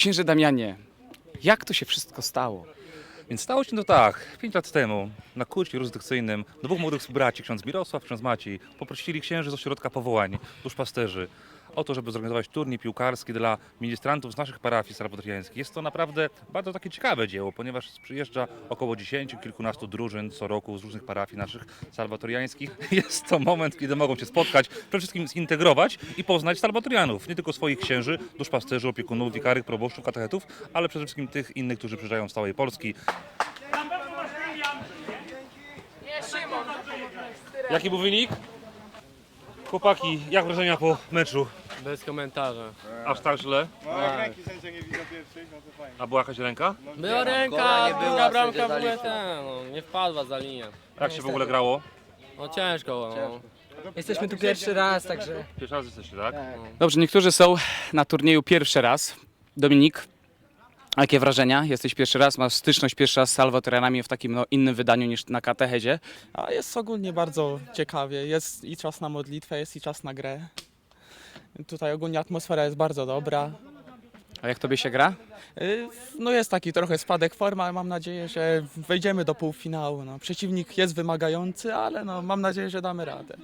Księże Damianie, jak to się wszystko stało? Więc stało się to tak, 5 lat temu na kursie jurysdykcyjnym dwóch młodych braci, ksiądz Mirosław, ksiądz Maciej, poprosili księży z ośrodka powołań, duszpasterzy, o to, żeby zorganizować turniej piłkarski dla ministrantów z naszych parafii salwatoriańskich. Jest to naprawdę bardzo takie ciekawe dzieło, ponieważ przyjeżdża około 10, kilkunastu drużyn co roku z różnych parafii naszych salwatoriańskich. Jest to moment, kiedy mogą się spotkać, przede wszystkim zintegrować i poznać salwatorianów, nie tylko swoich księży, duszpasterzy, opiekunów, wikarych, proboszczów, katechetów, ale przede wszystkim tych innych, którzy przyjeżdżają z całej Polski. Jaki był wynik? Chłopaki, jak wrażenia po meczu? Bez komentarza. Aż tak źle? No jak ręki sędzia nie widział pierwszych, no to fajnie. A była jakaś ręka? Była ręka, druga bramka w ogóle ten, no, nie wpadła za linię. Jak się w ogóle grało? No ciężko, no. Jesteśmy tu pierwszy raz, także. Pierwszy raz jesteście, tak? Dobrze, niektórzy są na turnieju pierwszy raz. Dominik, jakie wrażenia? Jesteś pierwszy raz, masz styczność pierwszy raz z salwatorianami w takim no, innym wydaniu niż na katechezie. A jest ogólnie bardzo ciekawie. Jest i czas na modlitwę, jest i czas na grę. Tutaj ogólnie atmosfera jest bardzo dobra. A jak tobie się gra? Y, No jest taki trochę spadek formy, ale mam nadzieję, że wejdziemy do półfinału. No, przeciwnik jest wymagający, ale no, mam nadzieję, że damy radę.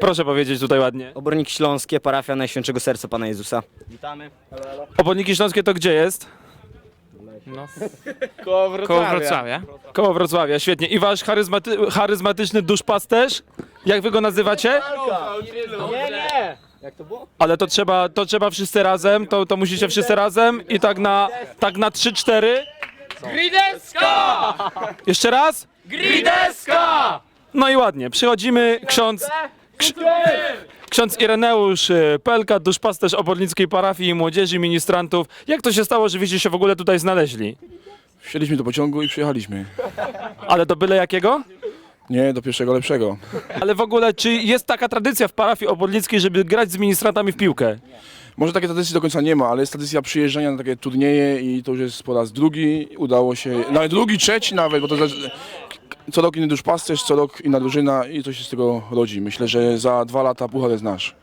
Proszę powiedzieć tutaj ładnie. Obornik Śląskie, parafia Najświętszego Serca Pana Jezusa. Oborniki Śląskie to gdzie jest? Koło Wrocławia. Koło Wrocławia, świetnie. I wasz charyzmaty charyzmatyczny duszpasterz? Jak wy go nazywacie? Nie, nie! Jak to było? Ale to trzeba, to trzeba wszyscy razem, to, to musicie wszyscy razem i tak na, tak na 3-4. Grideska! Jeszcze raz? Grideska! No i ładnie, przychodzimy, ksiądz... Ks ksiądz Ireneusz y, Pelka, duszpasterz obornickiej parafii i młodzieży ministrantów. Jak to się stało, że wyście się w ogóle tutaj znaleźli? Wsiedliśmy do pociągu i przyjechaliśmy. Ale do byle jakiego? Nie, do pierwszego lepszego. Ale w ogóle, czy jest taka tradycja w parafii obornickiej, żeby grać z ministrantami w piłkę? Może takiej tradycji do końca nie ma, ale jest tradycja przyjeżdżania na takie turnieje i to już jest po raz drugi. Udało się, nawet drugi, trzeci nawet, bo to za- co rok inny duszpasterz, co rok inna drużyna i to się z tego rodzi. Myślę, że za dwa lata puchar jest nasz.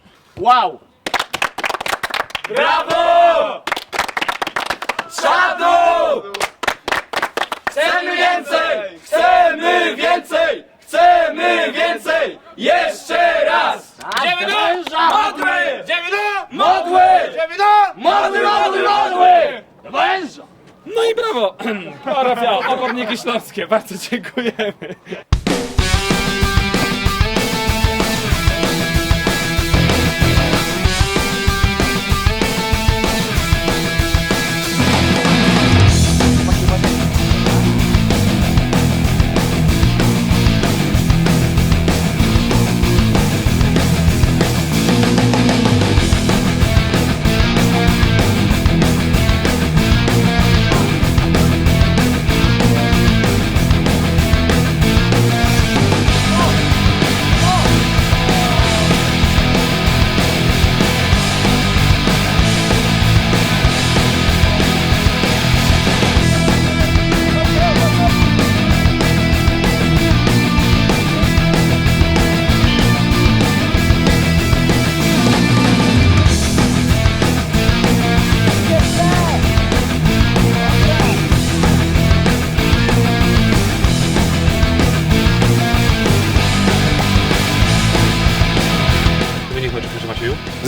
No i brawo! Parafia Oborniki Śląskie, bardzo dziękujemy.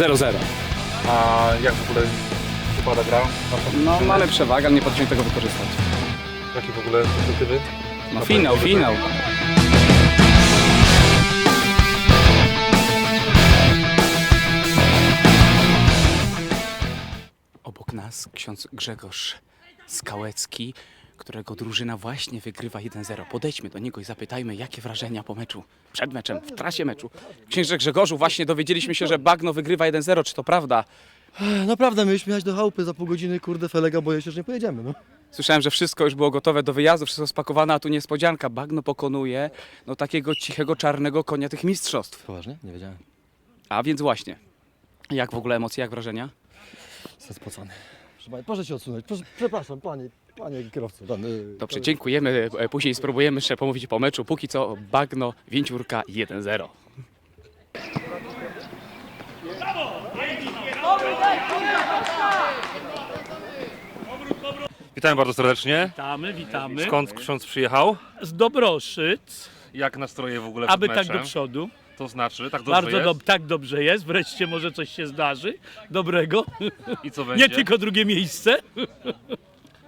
0-0. A jak w ogóle wypada gra? No mamy przewagę, ale nie potrafimy tego wykorzystać. Jakie w ogóle perspektywy? No finał, finał. Obok nas ksiądz Grzegorz Skałecki, którego drużyna właśnie wygrywa 1-0. Podejdźmy do niego i zapytajmy, jakie wrażenia po meczu, przed meczem, w trasie meczu. Księże Grzegorzu, właśnie dowiedzieliśmy się, że Bagno wygrywa 1-0. Czy to prawda? Naprawdę, mieliśmy jechać do chałupy za pół godziny, kurde, Felega, boję się, że nie pojedziemy, no. Słyszałem, że wszystko już było gotowe do wyjazdu, wszystko spakowane, a tu niespodzianka. Bagno pokonuje no, takiego cichego, czarnego konia tych mistrzostw. Poważnie? Nie wiedziałem. A więc właśnie. Jak w ogóle emocje, jak wrażenia? Jestem spocony. Proszę, pana, proszę się odsunąć. Proszę, przepraszam, panie, Panie kierowco, dany... Dobrze, dziękujemy. E, później spróbujemy jeszcze pomówić po meczu. Póki co bagno Więciurka 1-0. Witamy bardzo serdecznie. Witamy, witamy. Skąd ksiądz przyjechał? Z Dobroszyc, Jak nastroje w ogóle aby tak do przodu. To znaczy, tak dobrze Bardzo jest? tak dobrze jest. Wreszcie może coś się zdarzy dobrego. I co będzie? Nie tylko drugie miejsce.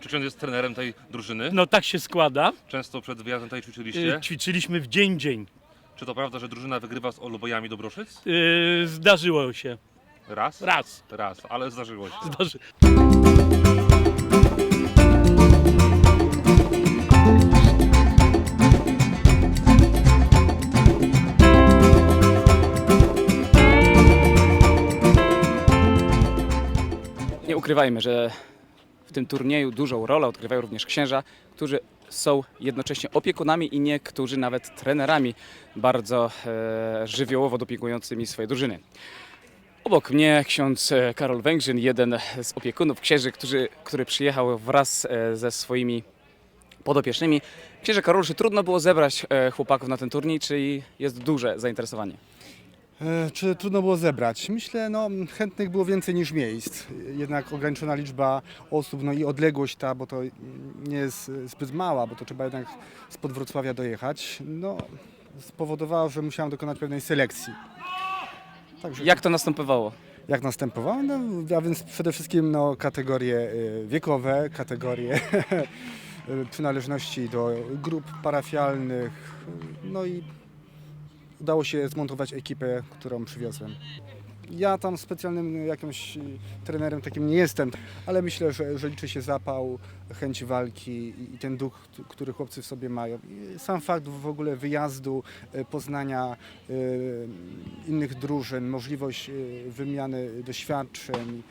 Czy ksiądz jest trenerem tej drużyny? No tak się składa. Często przed wyjazdem tutaj ćwiczyliście? Y, Ćwiczyliśmy w dzień dzień. Czy to prawda, że drużyna wygrywa z Olubojami Dobroszyc? Y, Zdarzyło się. Raz? Raz. Raz, ale zdarzyło się. Zdarzy... Nie ukrywajmy, że tym turnieju dużą rolę odgrywają również księża, którzy są jednocześnie opiekunami i niektórzy nawet trenerami bardzo e, żywiołowo dopiekującymi swoje drużyny. Obok mnie ksiądz e, Karol Węgrzyn, jeden z opiekunów księży, który, który przyjechał wraz e, ze swoimi podopiecznymi. Księże czy trudno było zebrać e, chłopaków na ten turniej, czy jest duże zainteresowanie? E, Czy trudno było zebrać? Myślę, no chętnych było więcej niż miejsc. Jednak ograniczona liczba osób, no i odległość ta, bo to nie jest zbyt mała, bo to trzeba jednak spod Wrocławia dojechać, no spowodowało, że musiałem dokonać pewnej selekcji. Także Jak to następowało? jak następowało? No, a więc przede wszystkim no, kategorie y, wiekowe, kategorie y, przynależności do grup parafialnych, y, no i udało się zmontować ekipę, którą przywiozłem. Ja tam specjalnym jakimś trenerem takim nie jestem, ale myślę, że, że liczy się zapał, chęć walki i- ten duch, który chłopcy w sobie mają. I sam fakt w ogóle wyjazdu, y, poznania y, innych drużyn, możliwość y, wymiany doświadczeń,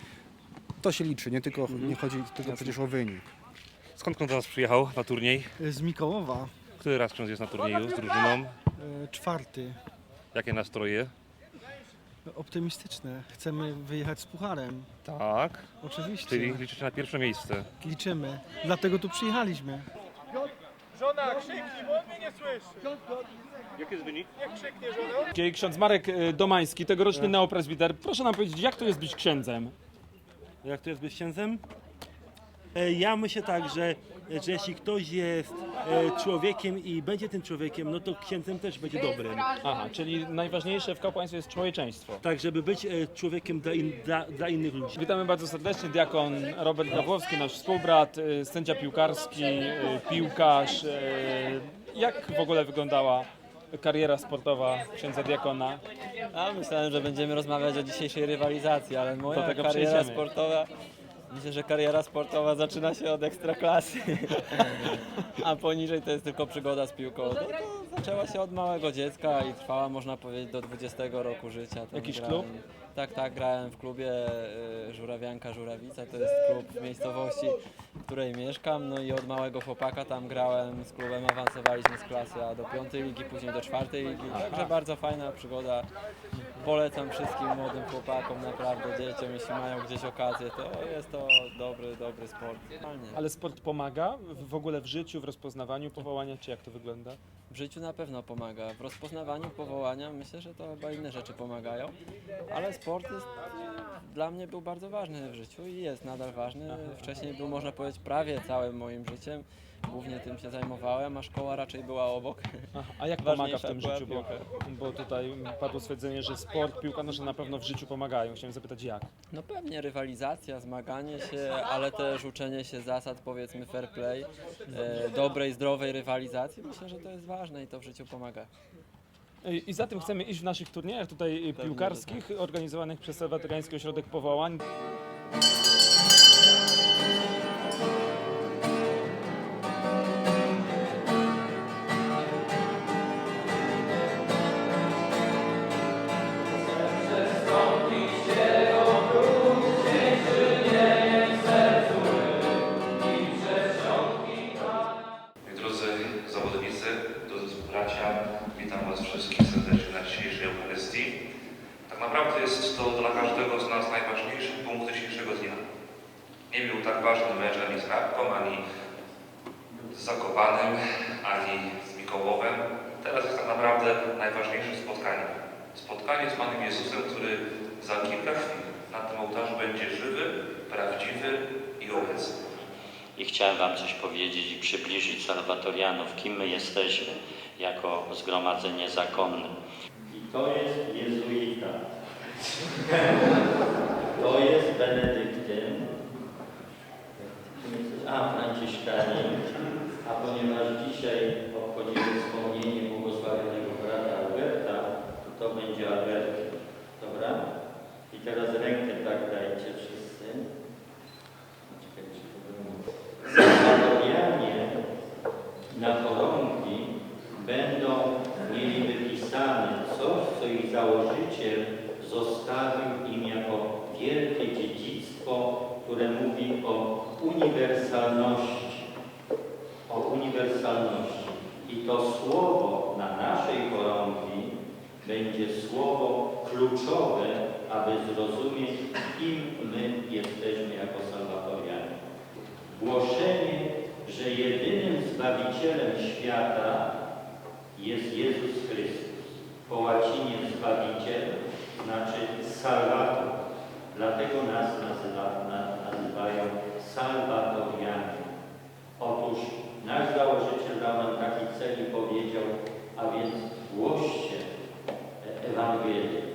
to się liczy, nie tylko nie chodzi tylko przecież o wynik. Skąd ksiądz do nas przyjechał na turniej? Z Mikołowa, Który raz ksiądz jest na turnieju z drużyną? E, czwarty, Jakie nastroje? optymistyczne. Chcemy wyjechać z pucharem. Tak. Oczywiście. Czyli liczycie na pierwsze miejsce. Liczymy. Dlatego tu przyjechaliśmy. Żona, krzyknij, bo on mnie nie słyszy. Jaki jest wynik? Niech krzyknie żona. Dzisiaj Ksiądz Marek e, Domański, tegoroczny neopresbiter. Proszę nam powiedzieć, jak to jest być księdzem? Jak to jest być księdzem? E, Ja myślę tak, że, że jeśli ktoś jest e, człowiekiem i będzie tym człowiekiem, no to księdzem też będzie dobrym. Aha, czyli najważniejsze w kapłaństwie jest człowieczeństwo. Tak, żeby być e, człowiekiem dla, in, dla, dla innych ludzi. Witamy bardzo serdecznie, diakon Robert Gawłowski, nasz współbrat, y, sędzia piłkarski, y, piłkarz. y, Jak w ogóle wyglądała kariera sportowa księdza diakona? A myślałem, że będziemy rozmawiać o dzisiejszej rywalizacji, ale moja tego kariera przejdziemy. sportowa. Myślę, że kariera sportowa zaczyna się od ekstraklasy. A poniżej to jest tylko przygoda z piłką. No to zaczęła się od małego dziecka i trwała można powiedzieć do 20 roku życia. Tam Jakiś grałem- klub? Tak, tak, grałem w klubie y, Żurawianka Żurawica, to jest klub w miejscowości, w której mieszkam. No i od małego chłopaka tam grałem z klubem, awansowaliśmy z klasy A do piątej ligi, później do czwartej ligi. Także bardzo fajna przygoda. Polecam wszystkim młodym chłopakom, naprawdę dzieciom, jeśli mają gdzieś okazję, to jest to dobry, dobry sport. Ale sport pomaga w ogóle w życiu, w rozpoznawaniu powołania, czy jak to wygląda? W życiu na pewno pomaga. W rozpoznawaniu powołania myślę, że to chyba inne rzeczy pomagają, ale sport jest, dla mnie był bardzo ważny w życiu i jest nadal ważny. Wcześniej był, można powiedzieć, prawie całym moim życiem. Głównie tym się zajmowałem, a szkoła raczej była obok. A jak pomaga w tym życiu? Bo, bo tutaj padło stwierdzenie, że sport, piłka nożna na pewno w życiu pomagają. Chciałem zapytać jak? No pewnie rywalizacja, zmaganie się, ale też uczenie się zasad powiedzmy fair play, e, dobrej, zdrowej rywalizacji. Myślę, że to jest ważne i to w życiu pomaga. I za tym chcemy iść w naszych turniejach tutaj y, piłkarskich, organizowanych przez Watykański Ośrodek Powołań. Chciałem Wam coś powiedzieć i przybliżyć salwatorianów, kim my jesteśmy jako zgromadzenie zakonne. I to jest jezuita. To jest benedyktyn. A, Franciszkanin. A ponieważ dzisiaj obchodzimy wspomnienie błogosławionego brata Alberta, to to będzie Albert. Dobra? I teraz rękę tak dajcie. Czekajcie, to będzie- Salwatorianie na chorągi będą mieli wypisane ich założyciel zostawił im jako wielkie dziedzictwo, które mówi o uniwersalności. O uniwersalności. I to słowo na naszej chorągi będzie słowo kluczowe, aby zrozumieć, kim my jesteśmy jako salwatorianie. Głoszenie, że jedynym Zbawicielem świata jest Jezus Chrystus. Po łacinie Zbawiciel znaczy Salvator. Dlatego nas nazywa, na, nazywają Salwatorianie. Otóż nasz założyciel dał nam taki cel i powiedział, a więc głoście Ewangelię.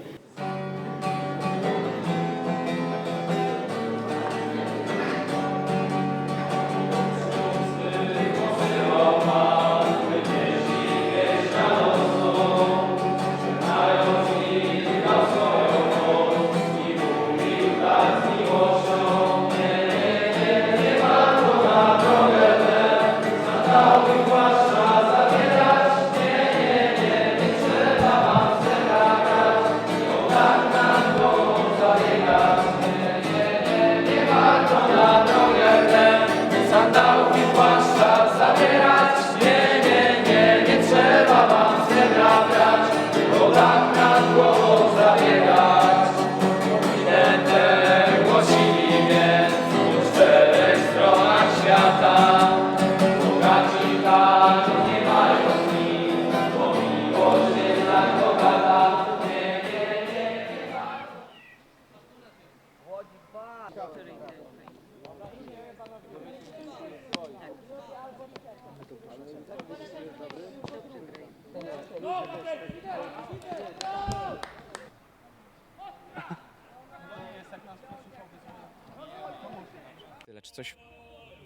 Coś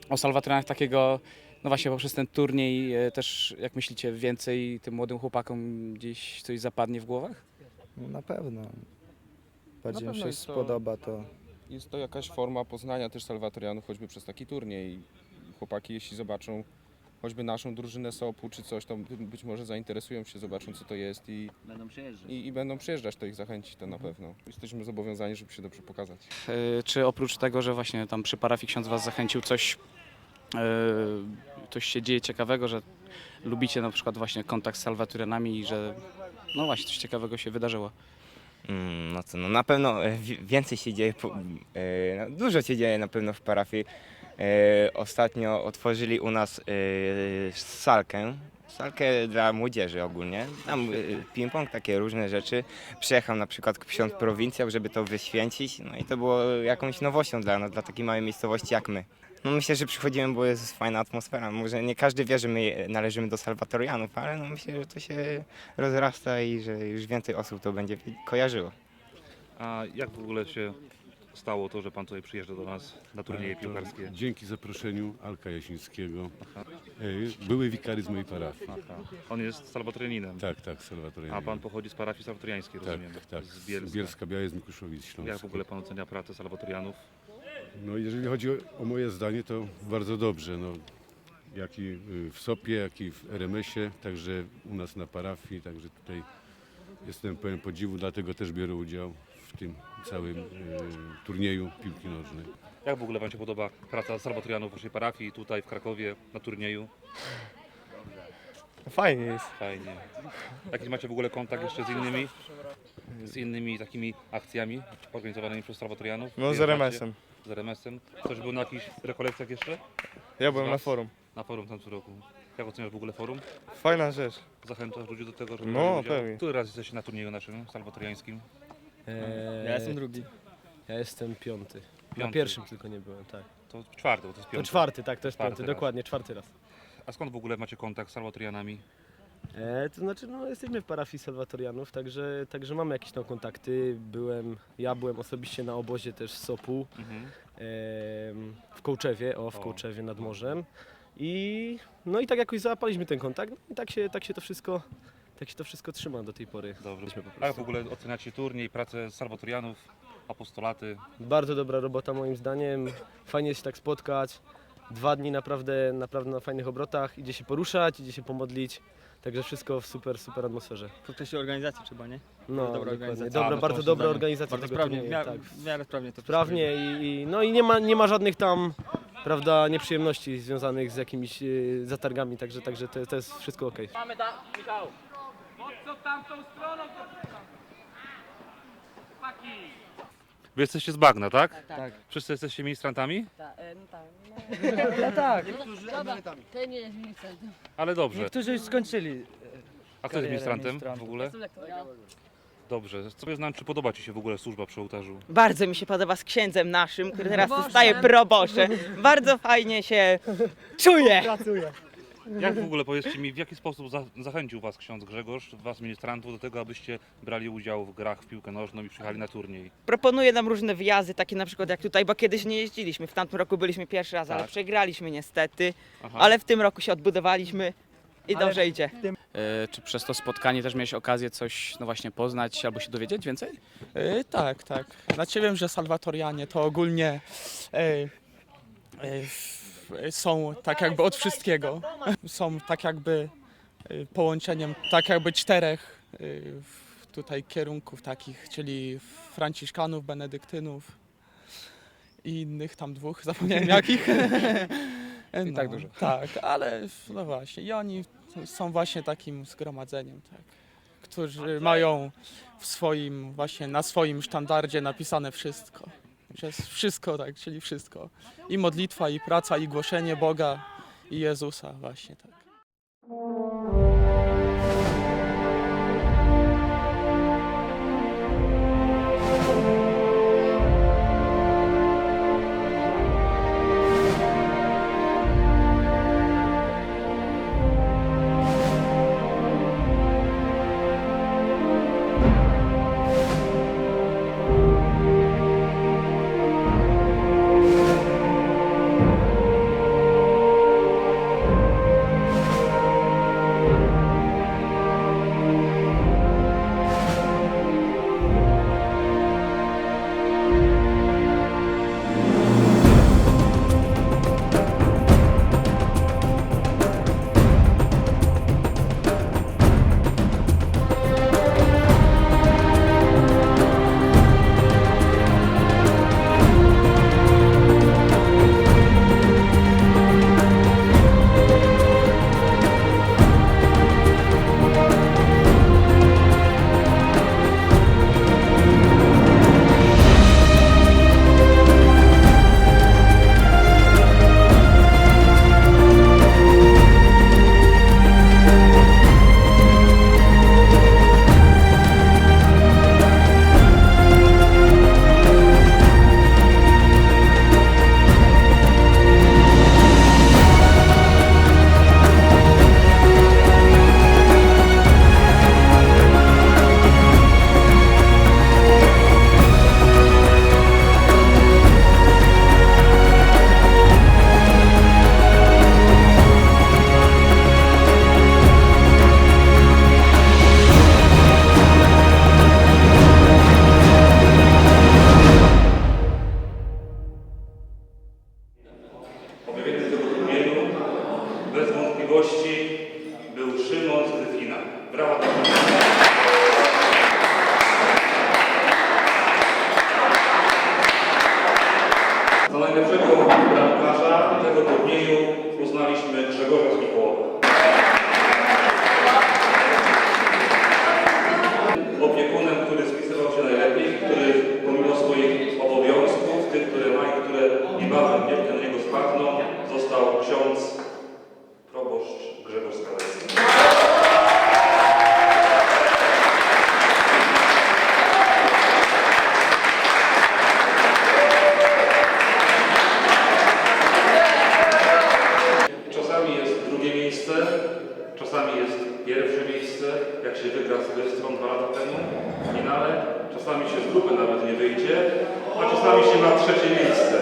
o salwatorianach takiego, no właśnie poprzez ten turniej e, też, jak myślicie, więcej tym młodym chłopakom gdzieś coś zapadnie w głowach? Na pewno. Bardziej pewno się jest to- spodoba to. Jest to jakaś forma poznania też salwatorianów, choćby przez taki turniej. Chłopaki, jeśli zobaczą choćby naszą drużynę SOP-u czy coś, to by- być może zainteresują się, zobaczą co to jest i, Będą przyjeżdżać. i, i będą przyjeżdżać, to ich zachęci to na pewno. Jesteśmy zobowiązani, żeby się dobrze pokazać. E, Czy oprócz tego, że właśnie tam przy parafii ksiądz was zachęcił, coś, e, coś się dzieje ciekawego, że lubicie na przykład właśnie kontakt z salwatorianami i że no właśnie coś ciekawego się wydarzyło? Mm, no co, no na pewno e, wi- więcej się dzieje, po- e, no, dużo się dzieje na pewno w parafii. E, ostatnio otworzyli u nas e, salkę, salkę dla młodzieży ogólnie. Tam e, ping-pong, takie różne rzeczy. Przyjechał na przykład ksiądz prowincjał, żeby to wyświęcić, no i to było jakąś nowością dla nas, dla takiej małej miejscowości jak my. No myślę, że przychodzimy, bo jest fajna atmosfera. Może nie każdy wie, że my należymy do salwatorianów, ale no myślę, że to się rozrasta i że już więcej osób to będzie kojarzyło. A jak w ogóle się stało to, że pan tutaj przyjeżdża do nas na turnieje piłkarskie? Dzięki zaproszeniu Alka Jasińskiego. E, Były wikary z mojej parafii. Aha. On jest salwatorianinem. Tak, tak, Salwatorianin. A pan pochodzi z parafii salwatoriańskiej, rozumiem? Tak, tak. Z Bielska. Bielska Biała z Mikuszowic. Jak w ogóle pan ocenia pracę salwatorianów? No jeżeli chodzi o, o moje zdanie, to bardzo dobrze. No, jak i y, w Sopie, jak i w RMS-ie, także u nas na parafii, także tutaj jestem pełen podziwu, dlatego też biorę udział w tym całym y, turnieju piłki nożnej. Jak w ogóle wam się podoba praca salwatorianów w waszej parafii, tutaj w Krakowie, na turnieju? Fajnie jest. Fajnie. Jakiś macie w ogóle kontakt jeszcze z innymi? Z innymi takimi akcjami organizowanymi przez salwatorianów? No, z? RMS-em. Z RMS-em. Ktoś był na jakichś rekolekcjach jeszcze? Ja byłem na forum. Na forum w tamtym roku. Jak oceniasz w ogóle forum? Fajna rzecz. Zachęcasz ludzi do tego, żeby No, brali udział? pewnie. Który raz jesteście na turnieju naszym salwatoriańskim? Eee, Ja jestem drugi. Ja jestem piąty. Na Piąty. pierwszym tylko nie byłem, tak. To czwarty, bo to jest To piąty. czwarty, tak, to jest Czwarty piąty, raz. dokładnie, czwarty raz. A skąd w ogóle macie kontakt z salwatorianami? E, to znaczy, no jesteśmy w parafii Salwatorianów, także, także mamy jakieś tam kontakty. Byłem, ja byłem osobiście na obozie też w Sopu, Mhm. em, w Kołczewie, o, w O. Kołczewie nad morzem. I no i tak jakoś załapaliśmy ten kontakt no i tak się, tak się to wszystko tak się to wszystko trzyma do tej pory. Dobrze. Jesteśmy po A jak w ogóle oceniacie turniej, pracę salwatorianów, apostolaty? Bardzo dobra robota moim zdaniem. Fajnie jest się tak spotkać. Dwa dni naprawdę, naprawdę na fajnych obrotach. Idzie się poruszać, idzie się pomodlić. Także wszystko w super, super atmosferze. Podkreślić organizację trzeba, nie? No, dobra dokładnie. organizacja. Dobra, A, no to bardzo moim dobra zdaniem organizacja Bardzo tego sprawnie, w turnieju, tak. w miarę sprawnie to Sprawnie i, i, no i nie ma, nie ma żadnych tam prawda, nieprzyjemności związanych z jakimiś e, zatargami, także, także to, to jest wszystko ok. Mamy tam, Michał. Mocno tamtą stroną. Wy jesteście z Bagna, tak? Tak. Wszyscy jesteście ministrantami? Tak, no tak. No tak. To nie jest ministrant. Ale dobrze. Niektórzy już skończyli. A kto jest karierę ministrantem ministrantów. w ogóle? Dobrze. Co znam, czy podoba Ci się w ogóle służba przy ołtarzu? Bardzo mi się podoba z księdzem naszym, który teraz Proboszczem. zostaje proboszczem. Bardzo fajnie się czuję. Pracuję. Jak w ogóle, powiedzcie mi, w jaki sposób za zachęcił Was ksiądz Grzegorz, Was ministrantów do tego, abyście brali udział w grach w piłkę nożną i przyjechali na turniej? Proponuje nam różne wyjazdy, takie na przykład jak tutaj, bo kiedyś nie jeździliśmy. W tamtym roku byliśmy pierwszy raz, ale Tak. przegraliśmy niestety. Aha. Ale w tym roku się odbudowaliśmy i Ale- dobrze idzie. E, czy przez to spotkanie też miałeś okazję coś, no właśnie, poznać albo się dowiedzieć więcej? E, tak, tak. Znaczy wiem, że salwatorianie to ogólnie e, e, są tak jakby od wszystkiego. Są tak jakby połączeniem tak jakby czterech w- tutaj kierunków takich, czyli franciszkanów, benedyktynów i innych tam dwóch, zapomniałem jakich. E, I tak dużo. Tak, ale no właśnie i oni są właśnie takim zgromadzeniem, tak, którzy mają w swoim, właśnie na swoim sztandardzie napisane wszystko. Przez wszystko, tak, czyli wszystko. I modlitwa, i praca, i głoszenie Boga, i Jezusa, właśnie tak. Turnieju uznaliśmy Grzegorza z Mikołowa. Opiekunem, który spisywał się najlepiej, który pomimo swoich obowiązków, tych, które ma i które niebawem wielkie na niego spadną, został ksiądz proboszcz Grzegorz Skalecki. wygrał z Bystrą dwa lata temu w finale. Czasami się z grupy nawet nie wyjdzie, a czasami się ma trzecie miejsce.